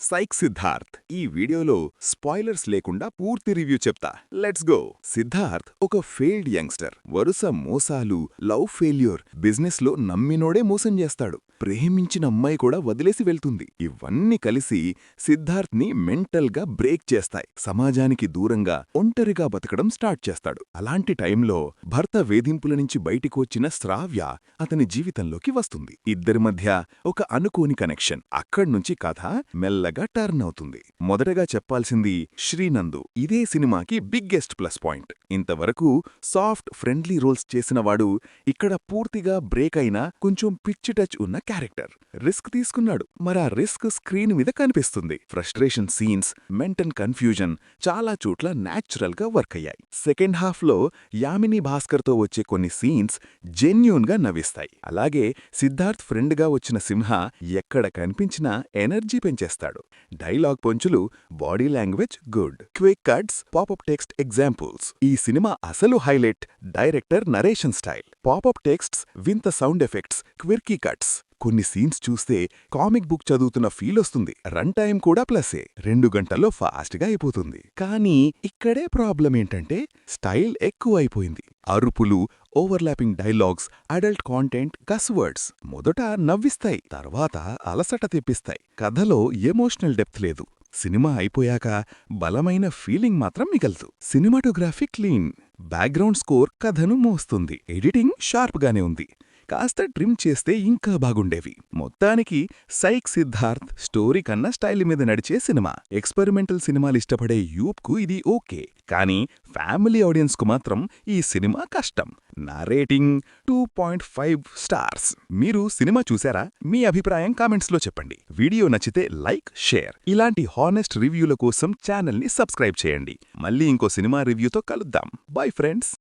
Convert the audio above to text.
Psych Siddharth. ఈ వీడియోలో spoilers లేకుండా పూర్తి రివ్యూ చెప్తా. Let's go. సిద్ధార్థ్ ఒక ఫెయిల్డ్ యంగ్స్టర్. వరుస మోసాలు లవ్ ఫెయిల్యూర్ బిజినెస్లో నమ్మినోడే మోసం చేస్తాడు. ప్రేమించిన అమ్మాయి కూడా వదిలేసి వెళ్తుంది. ఇవన్నీ కలిసి సిద్ధార్థ్ని మెంటల్గా బ్రేక్ చేస్తాయి. సమాజానికి దూరంగా ఒంటరిగా బతకడం స్టార్ట్ చేస్తాడు. అలాంటి టైంలో భర్త వేధింపుల నుంచి బయటికి వచ్చిన శ్రావ్య అతని జీవితంలోకి వస్తుంది. ఇద్దరి మధ్య ఒక అనుకోని కనెక్షన్. అక్కడ్నుంచి కథ మెల్లగా టర్న్ అవుతుంది. మొదటగా చెప్పాల్సింది శ్రీనందు. ఇదే సినిమాకి బిగ్గెస్ట్ ప్లస్ పాయింట్. ఇంతవరకు సాఫ్ట్ ఫ్రెండ్లీ రోల్స్ చేసినవాడు ఇక్కడ పూర్తిగా బ్రేక్ అయిన కొంచెం పిచ్చి టచ్ ఉన్న క్యారెక్టర్. రిస్క్ తీసుకున్నాడు. మరా రిస్క్ స్క్రీన్ మీద కనిపిస్తుంది. ఫ్రస్ట్రేషన్ సీన్స్ మెంటల్ కన్ఫ్యూజన్ చాలా చోట్ల న్యాచురల్గా వర్క్ అయ్యాయి. సెకండ్ హాఫ్లో యామిని భాస్కర్తో వచ్చే కొన్ని సీన్స్ జెన్యున్గా నవ్విస్తాయి. అలాగే సిద్ధార్థ్ ఫ్రెండ్గా వచ్చిన సింహ ఎక్కడ కనిపించినా ఎనర్జీ పెంచేస్తాడు. Dialogue పొంచులు body language good. Quick cuts popup text examples. ఈ సినిమా అసలు highlight director narration style. Popup texts వింత సౌండ్ ఎఫెక్ట్స్ క్విర్కీ కట్స్. కొన్ని సీన్స్ చూస్తే కామిక్ బుక్ చదువుతున్న ఫీల్ వస్తుంది. రన్ టైం కూడా ప్లస్సే రెండు గంటల్లో ఫాస్ట్గా అయిపోతుంది. కానీ ఇక్కడే ప్రాబ్లం ఏంటంటే స్టైల్ ఎక్కువ అయిపోయింది అరుపులు overlapping dialogues adult content cusswords మొదట నవ్విస్తాయి. తర్వాత అలసట తెప్పిస్తాయి. కథలో ఎమోషనల్ డెప్త్ లేదు. సినిమా అయిపోయాక బలమైన ఫీలింగ్ మాత్రం మిగలదు. Cinematography clean. బ్యాక్గ్రౌండ్ స్కోర్ కథను మోస్తుంది. ఎడిటింగ్ షార్ప్గానే ఉంది. కాస్త ట్రిమ్ చేస్తే ఇంకా బాగుండేవి. మొత్తానికి సైక్ సిద్ధార్థ్ స్టోరీ కన్నా స్టైల్ మీద నడిచే సినిమా. ఎక్స్పెరిమెంటల్ సినిమాలు ఇష్టపడే యూప్కు ఇది ఓకే. కానీ ఫ్యామిలీ ఆడియన్స్కు మాత్రం ఈ సినిమా కష్టం. నా rating two point five stars. మీరు సినిమా చూసారా? మీ అభిప్రాయం కామెంట్స్లో చెప్పండి. వీడియో నచ్చితే లైక్ షేర్. ఇలాంటి హానెస్ట్ రివ్యూల కోసం ఛానల్ని సబ్స్క్రైబ్ చేయండి. మళ్ళీ ఇంకో సినిమా రివ్యూతో కలుద్దాం. Bye friends!